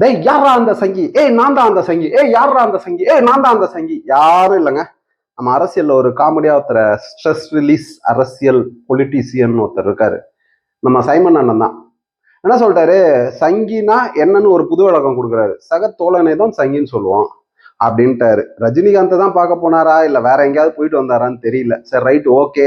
டேய் யாரா அந்த சங்கி? ஏய் நான் தான் அந்த சங்கி. ஏய் யாரா அந்த சங்கி? ஏய் நான் தான் அந்த சங்கி. யாரும் இல்லைங்க. நம்ம அரசியல்ல ஒரு காமெடியா ஒருத்தர் ஸ்ட்ரெஸ் ரிலீஸ் அரசியல் பொலிட்டீசியன் ஒருத்தர் இருக்காரு. நம்ம சைமன் அண்ணன் தான். என்ன சொல்றாரு சங்கினா என்னன்னு ஒரு புது விளக்கம் கொடுக்குறாரு. சக தோழனை தான் சங்கின்னு சொல்லுவோம் அப்படின்ட்டாரு. ரஜினிகாந்த் தான் பார்க்க போனாரா? இல்ல வேற எங்கேயாவது போயிட்டு வந்தாரான்னு தெரியல. சரி ரைட் ஓகே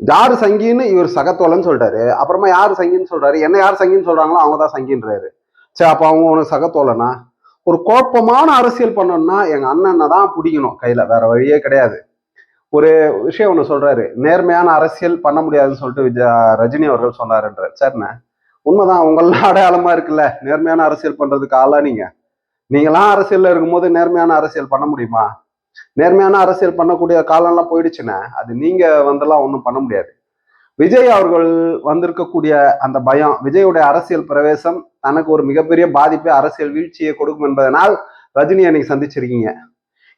யாரு சங்கின்னு? இவர் சகத்தோலன்னு சொல்றாரு அப்புறமா யாரு சங்கின்னு சொல்றாரு? என்ன யார் சங்கின்னு சொல்றாங்களோ அவங்க தான் சங்கின்றாரு. சரி அப்போ அவங்க உனக்கு சகத்தோழனா ஒரு குழப்பமான அரசியல் பண்ணோம்னா எங்க அண்ணனை தான் பிடிக்கணும் கையில வேற வழியே கிடையாது. ஒரு விஷயம் ஒன்று சொல்றாரு நேர்மையான அரசியல் பண்ண முடியாதுன்னு சொல்லிட்டு விஜய் ரஜினி அவர்கள் சொன்னாருன்ற சரிண்ணே. உண்மைதான் உங்களெல்லாம் அடையாளமா இருக்குல்ல நேர்மையான அரசியல் பண்றதுக்கு ஆளா நீங்க? நீங்களாம் அரசியல்ல இருக்கும்போது நேர்மையான அரசியல் பண்ண முடியுமா? நேர்மையான அரசியல் பண்ணக்கூடிய காலம்லாம் போயிடுச்சுன்னா அது நீங்க வந்தெல்லாம் ஒன்றும் பண்ண முடியாது. விஜய் அவர்கள் வந்திருக்கக்கூடிய அந்த பயம் விஜயுடைய அரசியல் பிரவேசம் தனக்கு ஒரு மிகப்பெரிய பாதிப்பை அரசியல் வீழ்ச்சியை கொடுக்கும் என்பதனால் ரஜினி அன்னைக்கு சந்திச்சிருக்கீங்க.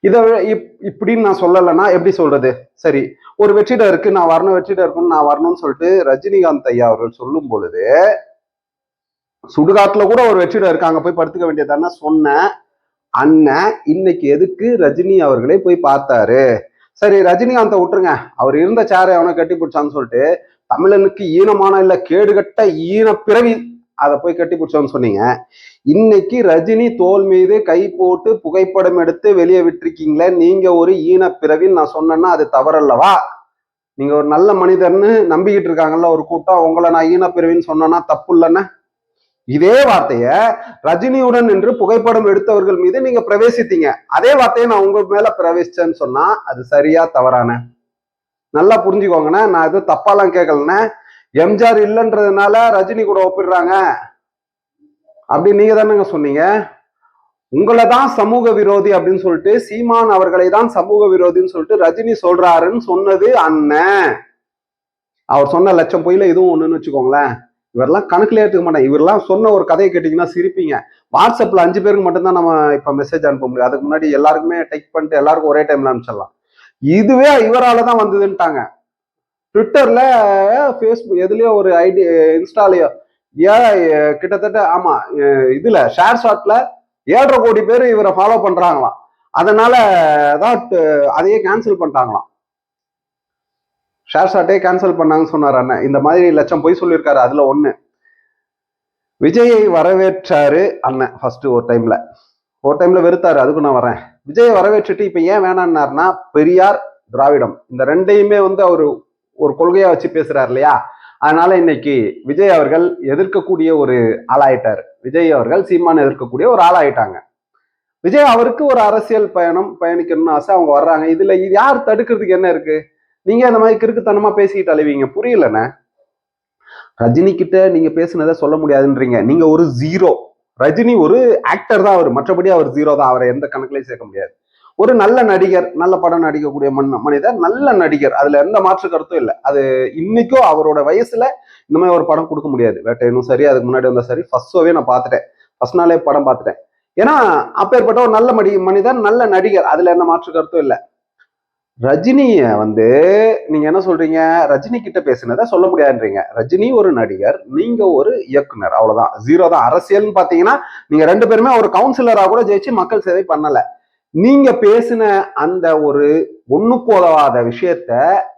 இதை விட- இப் இப்படின்னு நான் சொல்லலைன்னா எப்படி சொல்றது? சரி ஒரு வெற்றிடம் இருக்கு நான் வரணும் வெற்றிடம் இருக்குன்னு நான் வரணும்னு சொல்லிட்டு ரஜினிகாந்த் ஐயா அவர்கள் சொல்லும் பொழுது சுடுகாட்டுல கூட ஒரு வெற்றிடம் இருக்கு அங்க போய் படுத்துக்க வேண்டியதானே சொன்ன அண்ணன் இன்னைக்கு எதுக்கு ரஜினி அவர்களே போய் பார்த்தாரு? சரி ரஜினிகாந்தை விட்டுருங்க. அவர் இருந்த சேரை அவனை கட்டி பிடிச்சான்னு சொல்லிட்டு தமிழனுக்கு ஈனமான இல்ல கேடுகட்ட ஈன பிறவி அதை போய் கட்டி பிடிச்சோன்னு சொன்னீங்க. இன்னைக்கு ரஜினி தோல் மீது கை போட்டு புகைப்படம் எடுத்து வெளியே விட்டுருக்கீங்களே நீங்க ஒரு ஈன பிறவின்னு நான் சொன்னேன்னா அது தவறல்லவா? நீங்க ஒரு நல்ல மனிதர்னு நம்பிக்கிட்டு இருக்காங்கல்ல ஒரு கூட்டம் உங்களை நான் ஈன பிறவின்னு சொன்னேன்னா தப்பு இல்லைன்னு இதே வார்த்தைய ரஜினியுடன் நின்று புகைப்படம் எடுத்தவர்கள் மீது நீங்க பிரவேசித்தீங்க. அதே வார்த்தையை நான் உங்க மேல பிரவேசிச்சேன்னு சொன்னா அது சரியா தவறான நல்லா புரிஞ்சுக்கோங்கண்ணே நான் எதுவும் தப்பாலாம் கேட்கலண்ணே. எம்ஜிஆர் இல்லைன்றதுனால ரஜினி கூட ஒப்பிடுறாங்க. அப்படி நீங்க தானேங்க சொன்னீங்க. உங்களை தான் சமூக விரோதி அப்படின்னு சொல்லிட்டு சீமான் அவர்களை தான் சமூக விரோதின்னு சொல்லிட்டு ரஜினி சொல்றாருன்னு சொன்னது அண்ணன் அவர் சொன்ன லட்சம் பொயில இதுவும் ஒண்ணுன்னு வச்சுக்கோங்களேன். இவரெல்லாம் கணக்குல ஏற்றுக்க மாட்டேன் இவரெல்லாம் சொன்ன ஒரு கதையை கேட்டிங்கன்னா சிரிப்பீங்க. வாட்ஸ்அப்ல அஞ்சு பேருக்கு மட்டும்தான் நம்ம இப்ப மெசேஜ் அனுப்ப முடியும். அதுக்கு முன்னாடி எல்லாருக்குமே டைப் பண்ணிட்டு எல்லாருக்கும் ஒரே டைம்ல அனுப்பிச்சிடலாம். இதுவே இவரால தான் வந்ததுன்ட்டாங்க ட்விட்டர்ல ஃபேஸ்புக் எதுலயோ ஒரு ஐடி இன்ஸ்டாலயோ ஏன் கிட்டத்தட்ட ஆமா இதுல ஷேர் ஷாட்ல ஏழரை கோடி பேர் இவரை ஃபாலோ பண்றாங்களாம். அதனால தான் அதையே கேன்சல் பண்ணிட்டாங்களாம். ஷேர் ஷாட்டே கேன்சல் பண்ணாங்கன்னு சொன்னார் அண்ணன். இந்த மாதிரி லட்சம் பொய் சொல்லியிருக்காரு அதுல ஒண்ணு. விஜயை வரவேற்றாரு அண்ணன் ஃபர்ஸ்ட் ஒரு டைம்ல ஒரு டைம்ல வெறுத்தாரு அதுக்கு நான் வரேன். விஜயை வரவேற்றுட்டு இப்ப ஏன் வேணான்னாருன்னா பெரியார் திராவிடம். இந்த ரெண்டையுமே வந்து அவரு ஒரு கொள்கையா வச்சு பேசுறாரு இல்லையா? அதனால இன்னைக்கு விஜய் அவர்கள் எதிர்க்கக்கூடிய ஒரு ஆளாயிட்டார். விஜய் அவர்கள் சீமான் எதிர்க்கக்கூடிய ஒரு ஆளாயிட்டாங்க. விஜய் அவருக்கு ஒரு அரசியல் பயணம் பயணிக்கணும்னு ஆசை அவங்க வர்றாங்க. இதுல இது யார் தடுக்கிறதுக்கு என்ன இருக்கு? நீங்க அந்த மாதிரி கிறுக்குத்தனமா பேசிக்கிட்டு அலைவீங்க புரியலண்ணே. ரஜினி கிட்ட நீங்க பேசுனதை சொல்ல முடியாதுன்றீங்க. நீங்க ஒரு ஜீரோ ரஜினி ஒரு ஆக்டர் தான் அவர். மற்றபடி அவர் ஜீரோ தான். அவரை எந்த கணக்குலையும் சேர்க்க முடியாது. ஒரு நல்ல நடிகர் நல்ல படம் நடிக்கக்கூடிய மன் மனிதர் நல்ல நடிகர். அதுல எந்த மாற்று கருத்தும் இல்லை. அது இன்னைக்கும் அவரோட வயசுல இந்த மாதிரி ஒரு படம் கொடுக்க முடியாது. வேட்டையனும் சரி அதுக்கு முன்னாடி வந்தா சரி. ஃபர்ஸ்ட் ஷோவே நான் பார்த்துட்டேன். ஃபர்ஸ்ட் நாளே படம் பார்த்துட்டேன். ஏன்னா அப்பேற்பட்ட ஒரு நல்ல மடி மனிதர் நல்ல நடிகர். அதுல எந்த மாற்று கருத்தும் இல்லை. ரஜினிய வந்து நீங்க என்ன சொல்றீங்க? ரஜினி கிட்ட பேசினதை சொல்ல முடியாதுன்றீங்க. ரஜினி ஒரு நடிகர் நீங்க ஒரு இயக்குனர். அவ்வளவுதான். ஜீரோ தான். அரசியல்னு பாத்தீங்கன்னா நீங்க ரெண்டு பேருமே ஒரு கவுன்சிலரா கூட ஜெயிச்சு மக்கள் சேவை பண்ணல. நீங்க பேசின அந்த ஒரு ஒண்ணுக்கு உதவாத விஷயத்த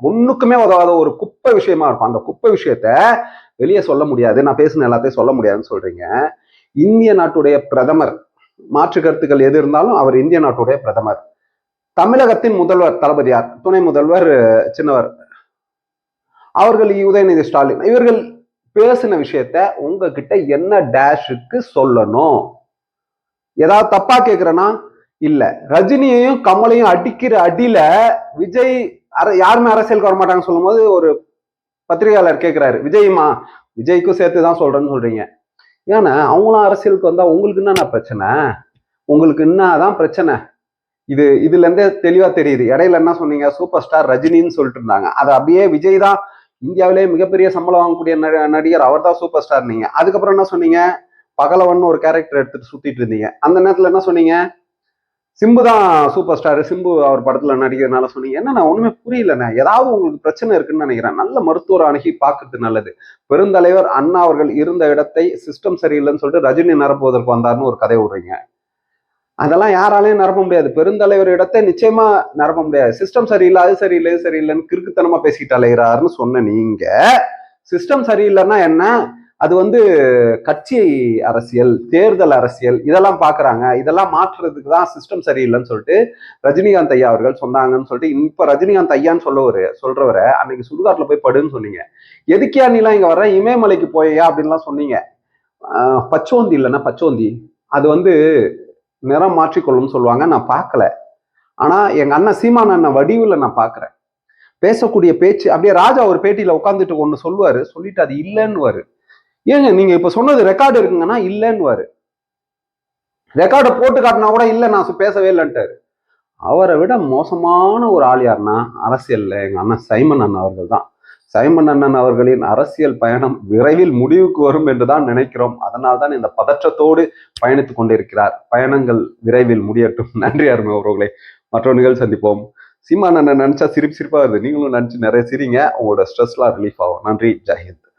ஒண்ணுக்குமே உதவாத ஒரு குப்பை விஷயமா இருக்கும். அந்த குப்பை விஷயத்த வெளியே சொல்ல முடியாது. நான் பேசின எல்லாத்தையும் சொல்ல முடியாதுன்னு சொல்றீங்க. இந்திய நாட்டுடைய பிரதமர் மாற்று கருத்துக்கள் எது இருந்தாலும் அவர் இந்திய நாட்டுடைய பிரதமர். தமிழகத்தின் முதல்வர் தளபதியார் துணை முதல்வர் சின்னவர். அவர்கள் உதயநிதி ஸ்டாலின். இவர்கள் பேசின விஷயத்த உங்ககிட்ட என்ன டேஷுக்கு சொல்லணும்? ஏதாவது தப்பா கேக்குறேன்னா இல்ல. ரஜினியையும் கமலையும் அடிக்கிற அடியில விஜய் யாருமே அரசியலுக்கு வர மாட்டாங்கன்னு சொல்லும்போது ஒரு பத்திரிகையாளர் கேட்கிறாரு விஜய்மா விஜய்க்கும் சேர்த்து தான் சொல்றேன்னு சொல்றீங்க. ஏன்னா அவங்களும் அரசியலுக்கு வந்தா உங்களுக்கு என்னென்ன பிரச்சனை? உங்களுக்கு என்னதான் பிரச்சனை? இது இதுல இருந்தே தெளிவா தெரியுது. இடையில என்ன சொன்னீங்க? சூப்பர் ஸ்டார் ரஜினின்னு சொல்லிட்டு இருந்தாங்க. அது அப்படியே விஜய் தான் இந்தியாவிலேயே மிகப்பெரிய சம்பளம் வாங்கக்கூடிய ந- நடிகர். அவர் தான் சூப்பர் ஸ்டார் நீங்க. அதுக்கப்புறம் என்ன சொன்னீங்க? பகலவன் ஒரு கேரக்டர் எடுத்துட்டு சுத்திட்டு இருந்தீங்க. அந்த நேரத்துல என்ன சொன்னீங்க? சிம்பு தான் சூப்பர் ஸ்டார் சிம்பு அவர் படத்துல நடிக்கிறதுனால சொன்னீங்க. என்ன நான் ஒண்ணுமே புரியலண்ணே. ஏதாவது உங்களுக்கு பிரச்சனை இருக்குன்னு நினைக்கிறேன். நல்ல மருத்துவர் அணுகி பாக்குறது நல்லது. பெருந்தலைவர் அண்ணா அவர்கள் இருந்த இடத்தை சிஸ்டம் சரியில்லைன்னு சொல்லிட்டு ரஜினி நிரப்புவதற்கு வந்தார்னு ஒரு கதை விடுறீங்க. அதெல்லாம் யாராலையும் நிரப்ப முடியாது. பெருந்தலைவர் இடத்தை நிச்சயமா நிரப்ப முடியாது. சிஸ்டம் சரியில்லை அது சரியில்லை சரியில்லைன்னு கிறுக்குத்தனமா பேசிட்டு அலைகிறாருன்னு சொன்ன நீங்க சிஸ்டம் சரியில்லைன்னா என்ன? அது வந்து கட்சி அரசியல் தேர்தல் அரசியல் இதெல்லாம் பார்க்குறாங்க இதெல்லாம் மாற்றுறதுக்கு தான் சிஸ்டம் சரியில்லைன்னு சொல்லிட்டு ரஜினிகாந்த் ஐயா அவர்கள் சொன்னாங்கன்னு சொல்லிட்டு இப்போ ரஜினிகாந்த் ஐயான்னு சொல்லவரு சொல்றவரை அன்னைக்கு சுடுகாட்டில் போய் படுன்னு சொன்னீங்க. எதுக்கியா நீலாம் இங்கே வர இமயமலைக்கு போயா அப்படின்லாம் சொன்னீங்க. பச்சோந்தி இல்லைன்னா பச்சோந்தி. அது வந்து நிறம் மாற்றிக்கொள்ளும்னு சொல்லுவாங்க. நான் பார்க்கல ஆனால் எங்கள் அண்ணன் சீமான அண்ணன் வடிவில் நான் பார்க்குறேன் பேசக்கூடிய பேச்சு அப்படியே ராஜா ஒரு பேட்டியில் உட்காந்துட்டு ஒன்று சொல்லுவார். சொல்லிட்டு அது இல்லைன்னு ஏங்க நீங்க இப்ப சொன்னது ரெக்கார்டு இருக்குங்கன்னா இல்லைன்னு ரெக்கார்டை போட்டு காட்டினா கூட இல்லை நான் பேசவே இல்லைன்ட்டாரு. அவரை விட மோசமான ஒரு ஆள் யாருன்னா அரசியல்ல எங்க அண்ணன் சைமன் அண்ணன் அவர்கள் தான். சைமன் அண்ணன் அவர்களின் அரசியல் பயணம் விரைவில் முடிவுக்கு வரும் என்றுதான் நினைக்கிறோம். அதனால் தான் இந்த பதற்றத்தோடு பயணித்துக் கொண்டிருக்கிறார். பயணங்கள் விரைவில் முடியட்டும். நன்றி அருமை அவர்களை மற்றொரு நிகழ்ச்சி சந்திப்போம். சீமான் அண்ணன் நினைச்சா சிரிப்பு சிரிப்பா வருது. நீங்களும் நினைச்சு நிறைய சிரிங்க. உங்களோட ஸ்ட்ரெஸ்லாம் ரிலீஃப் ஆகும். நன்றி. ஜெயஹிந்த்